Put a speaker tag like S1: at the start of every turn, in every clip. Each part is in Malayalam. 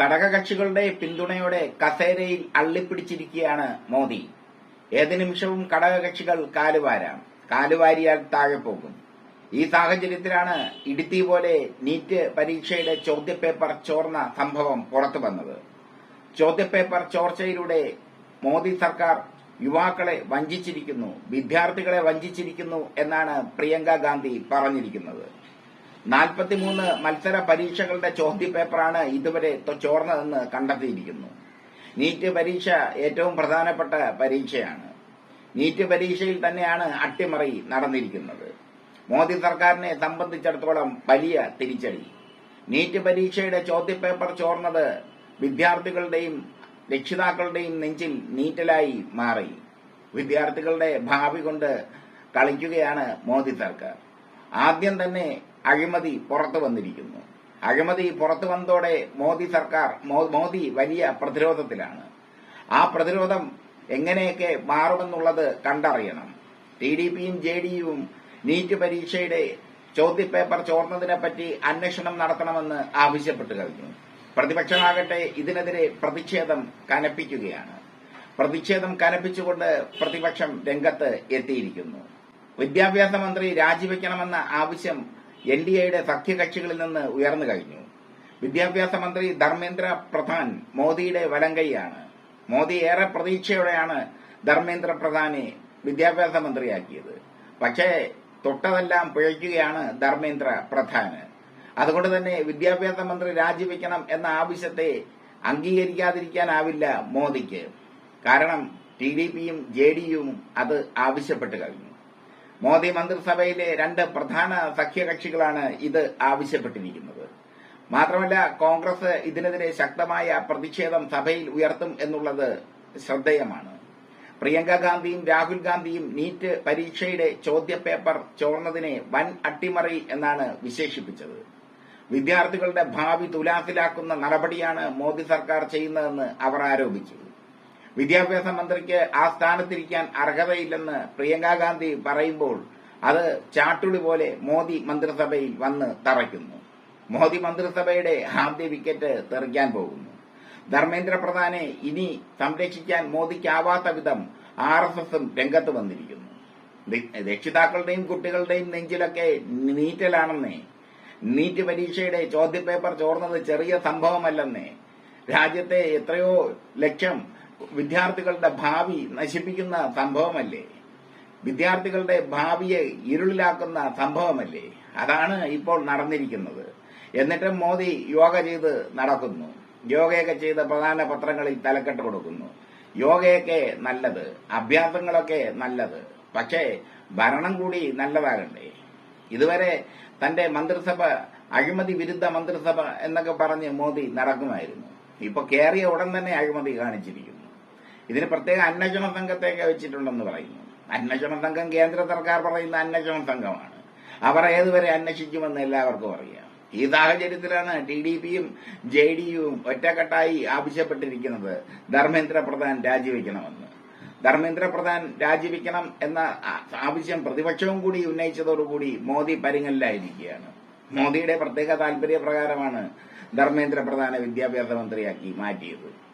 S1: ഘടകകക്ഷികളുടെ പിന്തുണയോടെ കസേരയിൽ അള്ളിപ്പിടിച്ചിരിക്കുകയാണ് മോദി. ഏത് നിമിഷവും ഘടകകക്ഷികൾ കാലുവാരാം. കാലുവാരിയാൽ താഴെ പോകും. ഈ സാഹചര്യത്തിലാണ് ഇടുത്തി പോലെ നീറ്റ് പരീക്ഷയുടെ ചോദ്യപേപ്പർ ചോർന്ന സംഭവം പുറത്തു വന്നത്. ചോദ്യപേപ്പർ ചോർച്ചയിലൂടെ മോദി സർക്കാർ യുവാക്കളെ വഞ്ചിച്ചിരിക്കുന്നു വിദ്യാർത്ഥികളെ വഞ്ചിച്ചിരിക്കുന്നു എന്നാണ് പ്രിയങ്ക ഗാന്ധി പറഞ്ഞിരിക്കുന്നത്. നാൽപ്പത്തിമൂന്ന് മത്സര പരീക്ഷകളുടെ ചോദ്യപേപ്പറാണ് ഇതുവരെ ചോർന്നതെന്ന് കണ്ടെത്തിയിരിക്കുന്നു. നീറ്റ് പരീക്ഷ ഏറ്റവും പ്രധാനപ്പെട്ട പരീക്ഷയാണ്. നീറ്റ് പരീക്ഷയിൽ തന്നെയാണ് അട്ടിമറി നടന്നിരിക്കുന്നത്. മോദി സർക്കാരിനെ സംബന്ധിച്ചിടത്തോളം വലിയ തിരിച്ചടി. നീറ്റ് പരീക്ഷയുടെ ചോദ്യപേപ്പർ ചോർന്നത് വിദ്യാർത്ഥികളുടെയും രക്ഷിതാക്കളുടെയും നെഞ്ചിൽ നീറ്റലായി മാറി. വിദ്യാർത്ഥികളുടെ ഭാവി കൊണ്ട് കളിക്കുകയാണ് മോദി സർക്കാർ. ആദ്യം തന്നെ അഴിമതി പുറത്തു വന്നിരിക്കുന്നു. അഴിമതി പുറത്തു വന്നതോടെ മോദി സർക്കാർ മോദി വലിയ പ്രതിരോധത്തിലാണ്. ആ പ്രതിരോധം എങ്ങനെയൊക്കെ മാറുമെന്നുള്ളത് കണ്ടറിയണം. ടി ഡി പിയും ജെ ഡിയും നീറ്റ് പരീക്ഷയുടെ ചോദ്യപേപ്പർ ചോർന്നതിനെപ്പറ്റി അന്വേഷണം നടത്തണമെന്ന് ആവശ്യപ്പെട്ടു കഴിഞ്ഞു. പ്രതിപക്ഷമാകട്ടെ ഇതിനെതിരെ പ്രതിഷേധം കനപ്പിക്കുകയാണ്. പ്രതിഷേധം കനപ്പിച്ചുകൊണ്ട് പ്രതിപക്ഷം രംഗത്ത് എത്തിയിരിക്കുന്നു. വിദ്യാഭ്യാസ മന്ത്രി രാജിവെക്കണമെന്ന ആവശ്യം എൻ ഡി എയുടെ സഖ്യകക്ഷികളിൽ നിന്ന് ഉയർന്നു കഴിഞ്ഞു. വിദ്യാഭ്യാസ മന്ത്രി ധർമ്മേന്ദ്ര പ്രധാൻ മോദിയുടെ വലങ്കൈയാണ്. മോദി ഏറെ പ്രതീക്ഷയോടെയാണ് ധർമ്മേന്ദ്ര പ്രധാനെ വിദ്യാഭ്യാസ മന്ത്രിയാക്കിയത്. പക്ഷേ തൊട്ടതെല്ലാം പിഴയ്ക്കുകയാണ് ധർമ്മേന്ദ്ര പ്രധാന്. അതുകൊണ്ട് തന്നെ വിദ്യാഭ്യാസ മന്ത്രി രാജിവെക്കണം എന്ന ആവശ്യത്തെ അംഗീകരിക്കാതിരിക്കാനാവില്ല മോദിക്ക്. കാരണം ടി ഡി പിയും ജെ ഡിയും അത് ആവശ്യപ്പെട്ട് കഴിഞ്ഞു. മോദി മന്ത്രിസഭയിലെ രണ്ട് പ്രധാന സഖ്യകക്ഷികളാണ് ഇത് ആവശ്യപ്പെട്ടിരിക്കുന്നത്. മാത്രമല്ല കോൺഗ്രസ് ഇതിനെതിരെ ശക്തമായ പ്രതിഷേധം സഭയിൽ ഉയർത്തും എന്നുള്ളത് ശ്രദ്ധേയമാണ്. പ്രിയങ്ക ഗാന്ധിയും രാഹുൽ ഗാന്ധിയും നീറ്റ് പരീക്ഷയുടെ ചോദ്യപേപ്പർ ചോർന്നതിനെ വൻ അട്ടിമറി എന്നാണ് വിശേഷിപ്പിച്ചത്. വിദ്യാർത്ഥികളുടെ ഭാവി തുലാസിലാക്കുന്ന നടപടിയാണ് മോദി സർക്കാർ ചെയ്യുന്നതെന്ന് അവർ ആരോപിച്ചു. വിദ്യാഭ്യാസ മന്ത്രിക്ക് ആ സ്ഥാനത്തിരിക്കാൻ അർഹതയില്ലെന്ന് പ്രിയങ്കാ ഗാന്ധി പറയുമ്പോൾ അത് ചാട്ടുളി പോലെ മോദി മന്ത്രിസഭയിൽ വന്ന് തറയ്ക്കുന്നു. മോദി മന്ത്രിസഭയുടെ ആദ്യ വിക്കറ്റ് തെറിക്കാൻ പോകുന്നു. ധർമ്മേന്ദ്ര പ്രധാനെ ഇനി സംരക്ഷിക്കാൻ മോദിക്കാവാത്ത വിധം ആർ എസ് എസും രംഗത്ത് വന്നിരിക്കുന്നു. രക്ഷിതാക്കളുടെയും കുട്ടികളുടെയും നെഞ്ചിലൊക്കെ നീറ്റലാണെന്നേ നീറ്റ് പരീക്ഷയുടെ ചോദ്യപേപ്പർ ചോർന്നത് ചെറിയ സംഭവമല്ലെന്നേ രാജ്യത്തെ എത്രയോ ലക്ഷം വിദ്യാർത്ഥികളുടെ ഭാവി നശിപ്പിക്കുന്ന സംഭവമല്ലേ? വിദ്യാർത്ഥികളുടെ ഭാവിയെ ഇരുളിലാക്കുന്ന സംഭവമല്ലേ? അതാണ് ഇപ്പോൾ നടന്നിരിക്കുന്നത്. എന്നിട്ടും മോദി യോഗ ചെയ്ത് നടക്കുന്നു. യോഗയൊക്കെ ചെയ്ത് പ്രധാന പത്രങ്ങളിൽ തലക്കെട്ട് കൊടുക്കുന്നു. യോഗയൊക്കെ നല്ലത്. അഭ്യാസങ്ങളൊക്കെ നല്ലത്. പക്ഷേ ഭരണം കൂടി നല്ലതാകണ്ടേ? ഇതുവരെ തന്റെ മന്ത്രിസഭ അഴിമതി വിരുദ്ധ മന്ത്രിസഭ എന്നൊക്കെ പറഞ്ഞ് മോദി നടക്കുമായിരുന്നു. ഇപ്പൊ കേറിയ ഉടൻ തന്നെ അഴിമതി കാണിച്ചിരിക്കുന്നു. ഇതിന് പ്രത്യേക അന്വേഷണ സംഘത്തെയൊക്കെ വെച്ചിട്ടുണ്ടെന്ന് പറയുന്നു. അന്വേഷണ സംഘം കേന്ദ്ര സർക്കാർ പറയുന്ന അന്വേഷണ സംഘമാണ്. അവർ ഏതുവരെ അന്വേഷിക്കുമെന്ന് എല്ലാവർക്കും അറിയാം. ഈ സാഹചര്യത്തിലാണ് ടി ഡി പിയും ജെ ഡി യുവും ഒറ്റക്കെട്ടായി ആവശ്യപ്പെട്ടിരിക്കുന്നത് ധർമ്മേന്ദ്ര പ്രധാൻ രാജിവെക്കണമെന്ന്. ധർമ്മേന്ദ്ര പ്രധാൻ രാജിവെക്കണം എന്ന ആവശ്യം പ്രതിപക്ഷവും കൂടി ഉന്നയിച്ചതോടുകൂടി മോദി പരിങ്ങലിലായിരിക്കുകയാണ് മോദിയുടെ പ്രത്യേക താല്പര്യപ്രകാരമാണ് ധർമ്മേന്ദ്ര പ്രധാനെ വിദ്യാഭ്യാസ മന്ത്രിയാക്കി മാറ്റിയത്.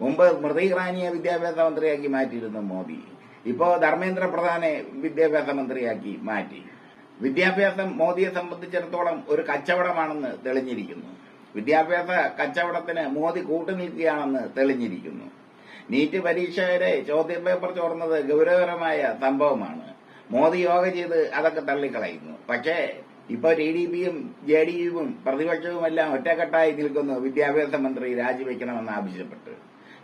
S1: മുമ്പ് സ്മൃതി ഇറാനിയെ വിദ്യാഭ്യാസ മന്ത്രിയാക്കി മാറ്റിയിരുന്നു മോദി. ഇപ്പോ ധർമ്മേന്ദ്ര പ്രധാനെ വിദ്യാഭ്യാസ മന്ത്രിയാക്കി മാറ്റി. വിദ്യാഭ്യാസം മോദിയെ സംബന്ധിച്ചിടത്തോളം ഒരു കച്ചവടമാണെന്ന് തെളിഞ്ഞിരിക്കുന്നു. വിദ്യാഭ്യാസ കച്ചവടത്തിന് മോദി കൂട്ടുനിൽക്കുകയാണെന്ന് തെളിഞ്ഞിരിക്കുന്നു. നീറ്റ് പരീക്ഷയുടെ ചോദ്യം പേപ്പർ ചോർന്നത് ഗൗരവകരമായ സംഭവമാണ്. മോദി യോഗ ചെയ്ത് അതൊക്കെ തള്ളിക്കളയുന്നു. പക്ഷേ ഇപ്പൊ ടി ഡി പിയും ജെ ഡി യുവും പ്രതിപക്ഷവുമെല്ലാം ഒറ്റക്കെട്ടായി നിൽക്കുന്നു വിദ്യാഭ്യാസ മന്ത്രി രാജിവെക്കണമെന്ന് ആവശ്യപ്പെട്ട്.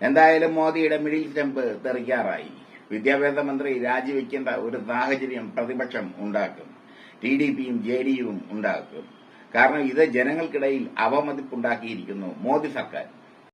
S1: എന്തായാലും മോദിയുടെ മിഡിൽ സ്റ്റെമ്പ് തെറിക്കാറായി. വിദ്യാഭ്യാസ മന്ത്രി രാജിവെക്കേണ്ട ഒരു സാഹചര്യം പ്രതിപക്ഷം ഉണ്ടാക്കും. ടി ഡി പിയും ജെ ഡി യുവും ഉണ്ടാക്കും. കാരണം ഇത് ജനങ്ങൾക്കിടയിൽ അവമതിപ്പുണ്ടാക്കിയിരിക്കുന്നു മോദി സർക്കാർ.